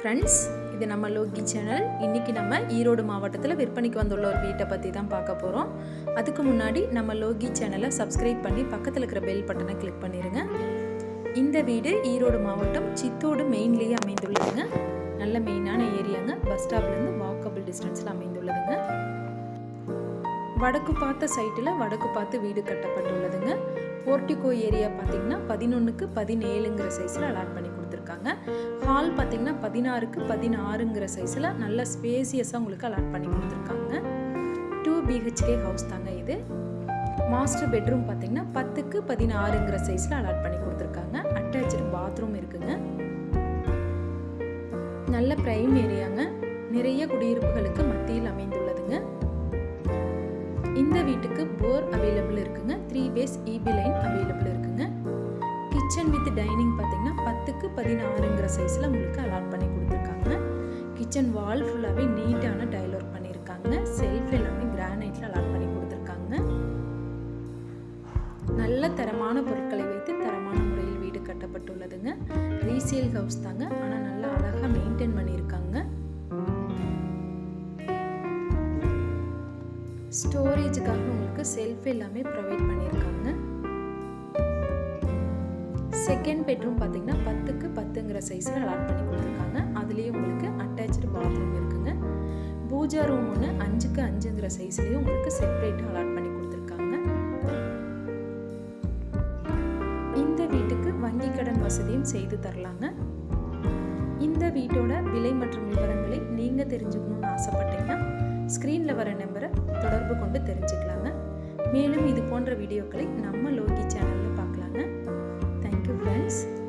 Friends இது நம்ம Loki channel இன்றைக்கி நம்ம ஈரோடு மாவட்டத்தில் விற்பனைக்கு வந்துள்ள ஒரு வீட்டை பற்றி தான் பார்க்க போகிறோம் அதுக்கு முன்னாடி நம்ம லோகி சேனலை சப்ஸ்கிரைப் பண்ணி பக்கத்தில் இருக்கிற பெல் பட்டனை கிளிக் பண்ணிடுங்க இந்த வீடு ஈரோடு மாவட்டம் சித்தோடு மெயின்லேயே அமைந்துள்ளதுங்க. நல்ல மெயினான ஏரியாங்க. பஸ் ஸ்டாப்லேருந்து வாக்கபிள் டிஸ்டன்ஸில் அமைந்துள்ளதுங்க. வடக்கு பார்த்த சைட்டில் வடக்கு பார்த்து வீடு கட்டப்பட்டுள்ளதுங்க. போர்ட்டிகோ ஏரியா பார்த்தீங்கன்னா பதினொன்றுக்கு பதினேழுங்கிற சைஸில் அலாட் பண்ணி கொடுத்துருக்காங்க. ஹால் பார்த்தீங்கன்னா பதினாறுக்கு பதினாறுங்கிற சைஸில் நல்ல ஸ்பேசியஸாக உங்களுக்கு அலாட் பண்ணி கொடுத்துருக்காங்க. டூ பிஹெச்கே ஹவுஸ் தாங்க இது. மாஸ்டர் பெட்ரூம் பார்த்தீங்கன்னா பத்துக்கு பதினாறுங்கிற சைஸில் அலாட் பண்ணி கொடுத்துருக்காங்க. அட்டாச்சு பாத்ரூம் இருக்குங்க. நல்ல பிரைம் ஏரியாங்க நிறைய குடியிருப்புகளுக்கு மத்தியில் அமைந்துள்ளதுங்க. இந்த வீட்டுக்கு போர் அவைலபிள் இருக்குங்க. Three phase EB line available இருக்குங்க. கிச்சன் வித் டைனிங் பத்துக்கு பதினாறுங்கிற சைஸில் உங்களுக்கு அலாட் பண்ணி கொடுத்துருக்காங்க. கிச்சன் வால் ஃபுல்லாகவே நீட்டான டைல் ஒர்க் பண்ணியிருக்காங்க. செல்ஃப் எல்லாமே கிரானைட்டில் அலாட் பண்ணி கொடுத்துருக்காங்க. நல்ல தரமான பொருட்களை வைத்து தரமான முறையில் வீடு கட்டப்பட்டுள்ளதுங்க. ரீசேல் ஹவுஸ் தாங்க. ஆனால் நல்லா அழகாக மெயின்டைன் பண்ணியிருக்காங்க. ஸ்டோரேஜுக்காக உங்களுக்கு செல்ஃப் எல்லாமே ப்ரொவைட் பண்ணியிருக்காங்க. செகண்ட் பெட்ரூம் பார்த்தீங்கன்னா பத்துக்கு பத்துங்கிற சைஸில் அலாட் பண்ணி கொடுத்துருக்காங்க. அதுலேயும் உங்களுக்கு அட்டாச்சு பாத்ரூம் இருக்குங்க. பூஜா ரூம் ஒன்று அஞ்சுக்கு அஞ்சுங்கிற சைஸ்லேயும் உங்களுக்கு செப்பரேட்டாக அலாட் பண்ணி கொடுத்துருக்காங்க. இந்த வீட்டுக்கு வங்கி கடன் வசதியும் செய்து தரலாங்க. இந்த வீட்டோட விலை மற்றும் விவரங்களை நீங்கள் தெரிஞ்சுக்கணும்னு ஆசைப்பட்டீங்கன்னா ஸ்க்ரீனில் வர நம்பரை தொடர்பு கொண்டு தெரிஞ்சுக்கலாங்க. மேலும் இது போன்ற வீடியோக்களை நம்ம லோகி சேனலில் Blessings.